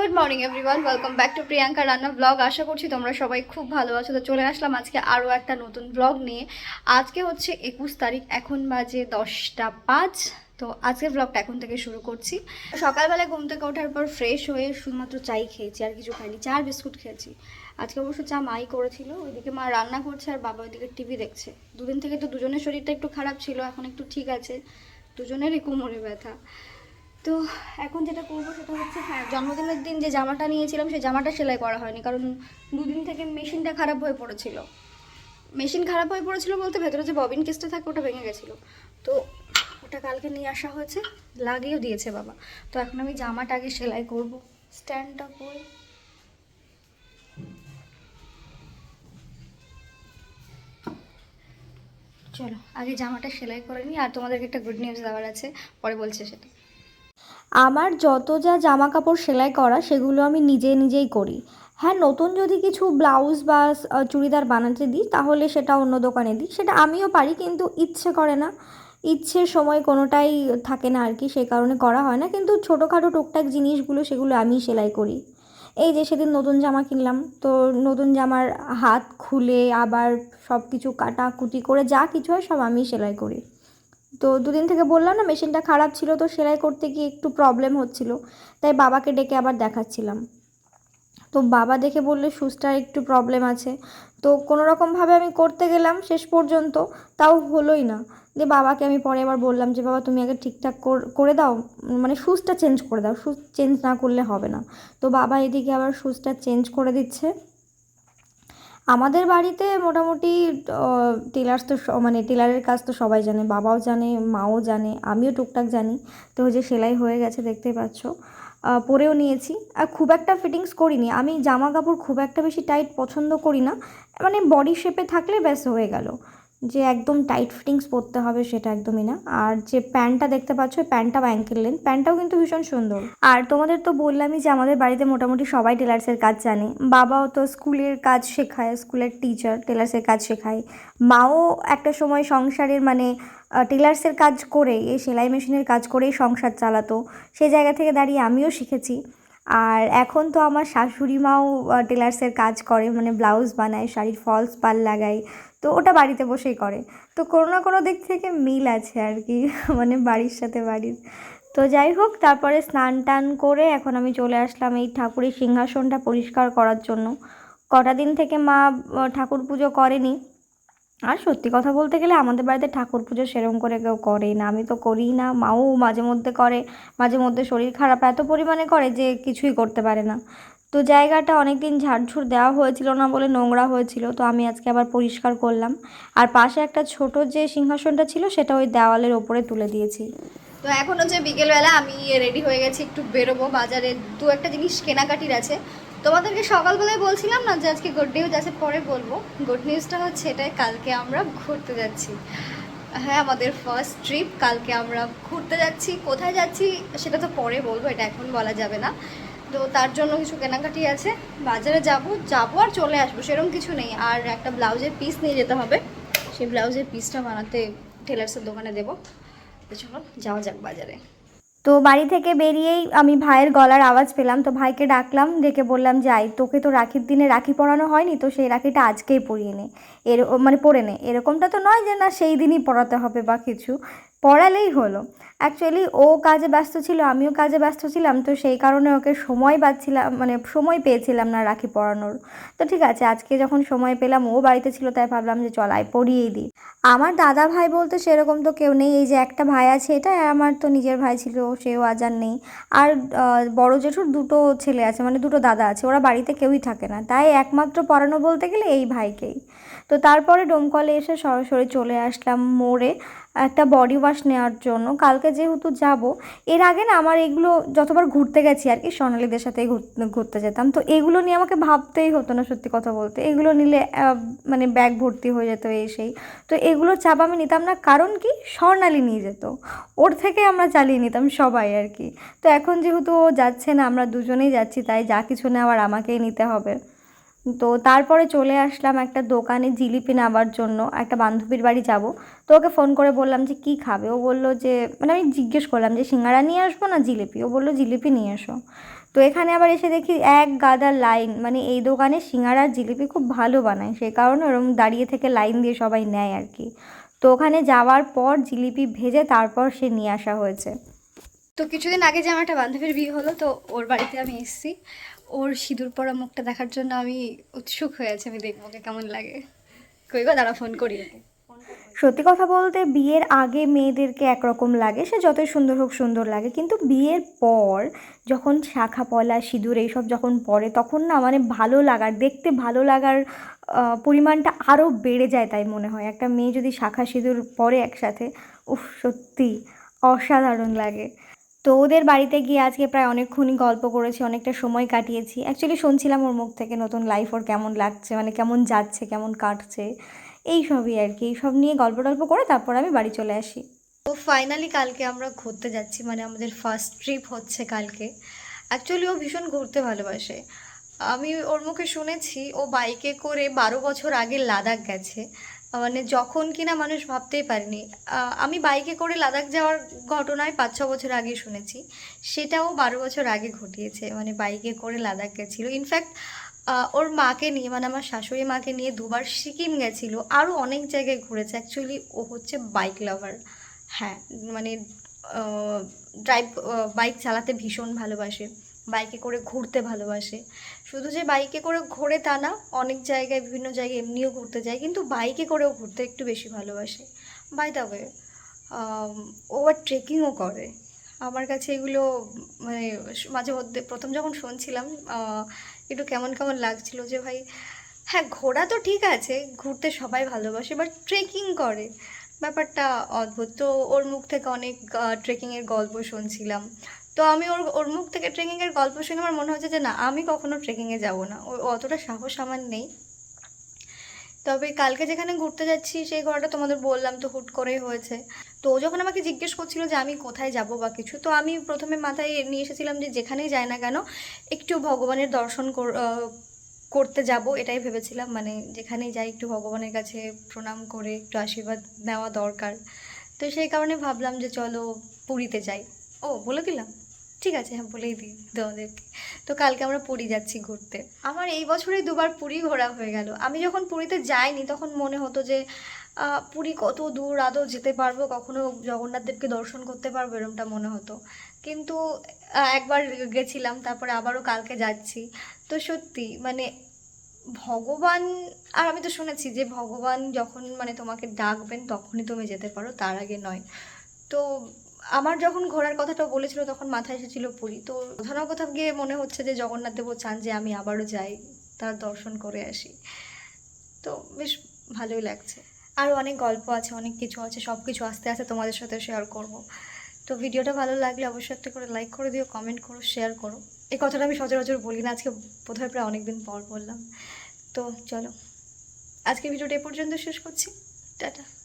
Good morning everyone, welcome back to Priyanka রান্না blog. আশা করছি তোমরা সবাই খুব ভালো আছো। তো চলে আসলাম আজকে আরও একটা নতুন ব্লগ নিয়ে। আজকে হচ্ছে একুশ তারিখ, এখন বাজে দশটা পাঁচ। তো আজকের ব্লগটা এখন থেকে শুরু করছি। সকালবেলায় ঘুম থেকে ওঠার পর ফ্রেশ হয়ে শুধুমাত্র চাই খেয়েছি, আর কিছু খাইনি, চা আর বিস্কুট খেয়েছি। আজকে অবশ্য চা মাই করেছিল, ওইদিকে মা রান্না করছে আর বাবা ওইদিকে টিভি দেখছে। দুদিন থেকে তো দুজনের শরীরটা একটু খারাপ ছিল, এখন একটু ঠিক আছে। দুজনেরই কোমরে ব্যথা। তো এখন যেটা করব সেটা হচ্ছে হ্যাঁ জন্মদিনের দিন যে জামাটা নিয়েছিলাম সেই জামাটা সেলাই করা হয়নি, কারণ দুদিন থেকে মেশিনটা খারাপ হয়ে পড়েছিল। মেশিন খারাপ হয়ে পড়েছিল বলতে ভেতরে যে ববিন কেসটা থাকে ওটা ভেঙে গেছিল। তো ওটা কালকে নিয়ে আসা হয়েছে, লাগিয়েও দিয়েছে বাবা। তো এখন আমি জামাটা আগে সেলাই করব। স্ট্যান্ডটা করে চলো, আগে জামাটা সেলাই করে নিই, আর তোমাদেরকে একটা গুড নিউজ দেওয়ার আছে, পরে বলছে সেটা। আমার যত যা জামা কাপড় সেলাই করা, সেগুলো আমি নিজে নিজেই করি। হ্যাঁ নতুন যদি কিছু ব্লাউজ বা চুড়িদার বানাতে দিই, তাহলে সেটা অন্য দোকানে দিই। সেটা আমিও পারি, কিন্তু ইচ্ছে করে না। ইচ্ছের সময় কোনোটাই থাকে না আর কি সেই কারণে করা হয় না। কিন্তু ছোটোখাটো টুকটাক জিনিসগুলো, সেগুলো আমি সেলাই করি। এই যে সেদিন নতুন জামা কিনলাম, তো নতুন জামার হাত খুলে আবার সব কিছু কাটাকুটি করে যা কিছু হয় সব আমি সেলাই করি। তো দুদিন থেকে বললাম না মেশিনটা খারাপ ছিল তো সেলাই করতে গিয়ে একটু প্রবলেম হচ্ছিল, তাই বাবাকে ডেকে আবার দেখাচ্ছিলাম। তো বাবা দেখে বললে সুচটার একটু প্রবলেম আছে। তো কোনো রকমভাবে আমি করতে গেলাম শেষ পর্যন্ত, তাও হলোই না। দিয়ে বাবাকে আমি পরে আবার বললাম যে, বাবা, তুমি আগে ঠিকঠাক কর- দাও মানে সুচটা চেঞ্জ করে দাও সুচ চেঞ্জ না করলে হবে না। তো বাবা এদিকে আবার সুচটা চেঞ্জ করে দিচ্ছে। আমাদের বাড়িতে মোটামুটি টেলার্স তো মানে টেলারের কাজ তো সবাই জানে, বাবাও জানে, মাও জানে, আমিও টুকটাক জানি। তো যে সেলাই হয়ে গেছে দেখতে পাচ্ছ। পরেও নিয়েছি। আর খুব একটা ফিটিংস করিনি। আমি জামা কাপড় খুব একটা বেশি টাইট পছন্দ করি না। মানে বডি শেপে থাকলে ব্যাস হয়ে গেল। যে একদম টাইট ফিটিংস পরতে হবে সেটা একদমই না। আর যে প্যান্টটা দেখতে পাচ্ছ, ওই প্যান্টটা অ্যাঙ্কেল লেন্থ প্যান্টটাও কিন্তু ভীষণ সুন্দর। আর তোমাদের তো বললামই যে আমাদের বাড়িতে মোটামুটি সবাই টেলার্সের কাজ জানে। বাবাও তো স্কুলের কাজ শেখায়, স্কুলের টিচার টেলার্সের কাজ শেখায়। মাও একটা সময় সংসারের মানে টেলার্সের কাজ করে, এই সেলাই মেশিনের কাজ করেই সংসার চালাতো। সেই জায়গা থেকে দাঁড়িয়ে আমিও শিখেছি। আর এখন তো আমার শাশুড়ি মাও টেলার্সের কাজ করে মানে ব্লাউজ বানায়, শাড়ির ফলস পাল লাগায়। তো ওটা বাড়িতে বসেই করে। তো কোনো না কোনো দিক থেকে মিল আছে আর কি মানে বাড়ির সাথে বাড়ির। তো যাই হোক, তারপরে স্নান টান করে এখন আমি চলে আসলাম এই ঠাকুরের সিংহাসনটা পরিষ্কার করার জন্য। কটা দিন থেকে মা ঠাকুর পুজো করেনি। আর সত্যি কথা বলতে গেলে আমাদের বাড়িতে ঠাকুর পুজো সেরকম করে কেউ করে না, আমি তো করিই না, মাও মাঝে মধ্যে করে, মাঝে মধ্যে শরীর খারাপ এত পরিমাণে করে যে কিছুই করতে পারে না। তো জায়গাটা অনেক দিন ঝাড়ঝুড় দেওয়া হয়েছিল না বলে নোংরা হয়েছিল, তো আমি আজকে আবার পরিষ্কার করলাম। আর পাশে একটা ছোট যে সিংহাসনটা ছিল, সেটা ওই দেওয়ালের ওপরে তুলে দিয়েছি। তো এখন হচ্ছে বিকেলবেলা আমি রেডি হয়ে গেছি, একটু বেরোবো বাজারে। দু একটা জিনিস কেনাকাটির আছে। তোমাদেরকে সকালবেলায় বলছিলাম না যে আজকে গুড নিউজ আছে, পরে বলব। গুড নিউজটা হচ্ছে এটাই, কালকে আমরা ঘুরতে যাচ্ছি। হ্যাঁ আমাদের ফার্স্ট ট্রিপ কালকে আমরা ঘুরতে যাচ্ছি। কোথায় যাচ্ছি, সেটা তো পরে বলব, এটা এখন বলা যাবে না। তো তার জন্য কিছু কেনাকাটি আছে। বাজারে যাব যাব আর চলে আসব সেরকম কিছু নেই। আর একটা ব্লাউজের পিস নিয়ে যেতে হবে। সেই ব্লাউজের পিসটা বানাতে টেলার্সের দোকানে দেবো। চলো, যাওয়া যাক বাজারে। তো বাড়ি থেকে বেরিয়েই আমি ভাইয়ের গলার আওয়াজ পেলাম। তো ভাইকে ডাকলাম, ডেকে বললাম, যাই, তোকে তো রাখির দিনে রাখি পরানো হয়নি, তো সেই রাখিটা আজকেই পরিয়ে নে। এর মানে পরে নে। এরকমটা তো নয় যে, না, সেই দিনই পরাতে হবে বা কিছু। পড়ালেই হলো। অ্যাকচুয়ালি ও কাজে ব্যস্ত ছিল, আমিও কাজে ব্যস্ত ছিলাম, তো সেই কারণে ওকে সময় পাচ্ছিলাম মানে সময় পেয়েছিলাম না রাখি পড়ানোর। তো ঠিক আছে, আজকে যখন সময় পেলাম, ও বাড়িতে ছিল, তাই ভাবলাম যে চল, আয় পরিয়েই দিই। আমার দাদা ভাই বলতে সেরকম তো কেউ নেই, এই যে একটা ভাই আছে এটা আমার তো নিজের ভাই ছিল, সেও আজ আর নেই। আর বড় জেঠুর দুটো ছেলে আছে মানে দুটো দাদা আছে, ওরা বাড়িতে কেউই থাকে না, তাই একমাত্র পড়ানো বলতে গেলে এই ভাইকেই। তো তারপরে ডোমকলে এসে সরাসরি চলে আসলাম মোড়ে একটা বডি ওয়াশ নেওয়ার জন্য। কালকে যেহেতু যাব, এর আগে না আমার এগুলো যতবার ঘুরতে গেছি আর কি সোনালিদের ঘুরতে ঘুরতে যেতাম। তো এগুলো নিয়ে আমাকে ভাবতেই হতো না সত্যি কথা বলতে। এগুলো নিলে মানে ব্যাগ ভর্তি হয়ে যেত এই সেই। তো এগুলো চাপ আমি নিতাম না, কারণ কি? স্বর্ণালী নিয়ে যেত। ওর থেকে আমরা চালিয়ে নিতাম সবাই আর কি। তো এখন যেহেতু ও যাচ্ছে না, আমরা দুজনেই যাচ্ছি, তাই যা কিছু নেওয়ার আমাকেই নিতে হবে। তো তারপরে চলে আসলাম একটা দোকানে জিলিপি নেওয়ার জন্য, একটা বান্ধবীর বাড়ি যাব। তো ওকে ফোন করে বললাম যে, কী খাবে? ও বলল যে মানে আমি জিজ্ঞেস করলাম যে, সিঙ্গারা নিয়ে আসব না জিলিপি? ও বলল, জিলিপি নিয়ে এসো। তো এখানে আবার এসে দেখি এক গাদা লাইন মানে এই দোকানে সিঙ্গারার জিলিপি খুব ভালো বানায় সেই কারণে ওরকম দাঁড়িয়ে থেকে লাইন দিয়ে সবাই নেয় আর কি। তো ওখানে যাওয়ার পর জিলিপি ভেজে তারপর সে নিয়ে আসা হয়েছে। তো কিছুদিন আগে যে আমার একটা বান্ধবীর বিয়ে হলো, তো ওর বাড়িতে আমি এসেছি। ওর সিঁদুর পরা মুখটা দেখার জন্য আমি উৎসুক হয়ে আছি। আমি দেখব কেমন লাগে। কই গো দাঁড়া ফোন করি। সত্যি কথা বলতে বিয়ের আগে মেয়েদেরকে একরকম লাগে, সে যতই সুন্দর হোক সুন্দর লাগে, কিন্তু বিয়ের পর যখন শাখা পলা সিঁদুর এইসব যখন পরে, তখন না মানে ভালো লাগার, দেখতে ভালো লাগার পরিমাণটা আরও বেড়ে যায় তাই মনে হয়। একটা মেয়ে যদি শাখা, সিঁদুর পরে একসাথে, উফ, সত্যি অসাধারণ লাগে। তো ওদের বাড়িতে গিয়ে আজকে প্রায় অনেকক্ষণই গল্প করেছি, অনেকটা সময় কাটিয়েছি। অ্যাকচুয়ালি শুনছিলাম ওর মুখ থেকে নতুন লাইফ ওর কেমন লাগছে মানে কেমন যাচ্ছে, কেমন কাটছে। এই সবই আর কি এইসব নিয়ে গল্প টল্প করে তারপর আমি বাড়ি চলে আসি। তো ফাইনালি কালকে আমরা ঘুরতে যাচ্ছি মানে আমাদের ফার্স্ট ট্রিপ হচ্ছে কালকে। অ্যাকচুয়ালি ও ভীষণ ঘুরতে ভালোবাসে। আমি ওর মুখে শুনেছি, ও বাইকে করে বারো বছর আগে লাদাখ গেছে। মানে যখন কিনা মানুষ ভাবতেই পারেনি। আমি বাইকে করে লাদাখ যাওয়ার ঘটনায় পাঁচ, ছ বছর আগে শুনেছি। সেটাও বারো বছর আগে ঘটিয়েছে। মানে বাইকে করে লাদাখ গেছিল। ইনফ্যাক্ট ওর মাকে নিয়ে মানে আমার শাশুড়ি মাকে নিয়ে দুবার সিকিম গেছিল। আরও অনেক জায়গায় ঘুরেছে। অ্যাকচুয়ালি ও হচ্ছে বাইক লাভার হ্যাঁ মানে ড্রাইভ বাইক চালাতে ভীষণ ভালোবাসে। বাইকে করে ঘুরতে ভালোবাসে। শুধু যে বাইকে করে ঘোরে তা না, অনেক জায়গায় বিভিন্ন জায়গায় এমনিও ঘুরতে যায়, কিন্তু বাইকে করেও ঘুরতে একটু বেশি ভালোবাসে। বাই দ্য ওয়ে ও ট্রেকিংও করে। আমার কাছে এগুলো মানে মাঝে মধ্যে প্রথম যখন শুনছিলাম একটু কেমন কেমন লাগছিল যে ভাই হ্যাঁ ঘোরা তো ঠিক আছে, ঘুরতে সবাই ভালোবাসে বাট ট্রেকিং করে। ব্যাপারটা অদ্ভুত। তো ওর মুখ থেকে অনেক ট্রেকিংয়ের গল্প শুনছিলাম। তো আমি ওর ওর মুখ থেকে ট্রেকিংয়ের গল্প শুনে আমার মনে হচ্ছে যে না, আমি কখনো ট্রেকিংয়ে যাব না। ও, অতটা সাহস আমার নেই। তবে কালকে যেখানে ঘুরতে যাচ্ছি, সেই ঘোরাটা তোমাদের বললাম তো হুট করেই হয়েছে। তো ও যখন আমাকে জিজ্ঞেস করছিল যে আমি কোথায় যাব বা কিছু, তো আমি প্রথমে মাথায় নিয়ে এসেছিলাম যে যেখানেই যাই না কেন, একটু ভগবানের দর্শন কর- করতে যাব এটাই ভেবেছিলাম। মানে যেখানেই যাই একটু ভগবানের কাছে প্রণাম করে, একটু আশীর্বাদ নেওয়া দরকার। তো সেই কারণে ভাবলাম যে চলো পুরীতে যাই। ও, বলে দিলাম? ঠিক আছে হ্যাঁ বলেই দিই তোমাদেরকে। তো কালকে আমরা পুরী যাচ্ছি ঘুরতে। আমার এই বছরেই দুবার পুরী ঘোরা হয়ে গেল। আমি যখন পুরীতে যাইনি, তখন মনে হতো যে পুরী কত দূর আদৌ যেতে পারব, কখনো জগন্নাথ দেবকে দর্শন করতে পারব এরকমটা মনে হতো। কিন্তু একবার গেছিলাম, তারপরে আবারও কালকে যাচ্ছি। তো সত্যি মানে ভগবান, আর আমি তো শুনেছি যে, ভগবান যখন মানে তোমাকে ডাকবেন, তখনই তুমি যেতে পারো, তার আগে নয়। তো আমার যখন ঘোরার কথাটা বলেছিল তখন মাথায় এসেছিল পুরী। তো কোথাও কোথাও গিয়ে মনে হচ্ছে যে জগন্নাথ দেবও চান যে আমি আবারও যাই, তার দর্শন করে আসি। তো বেশ ভালোই লাগছে। আরও অনেক গল্প আছে, অনেক কিছু আছে সব কিছু আস্তে আস্তে তোমাদের সাথে শেয়ার করব। তো ভিডিওটা ভালো লাগলে অবশ্যই একটা করে লাইক করে দিও কমেন্ট করো শেয়ার করো। এই কথাটা আমি সচরাচর বলি না, আজকে বোধহয় প্রায় অনেকদিন পর বললাম। তো চলো আজকে ভিডিওটা এ পর্যন্ত শেষ করছি। টাটা।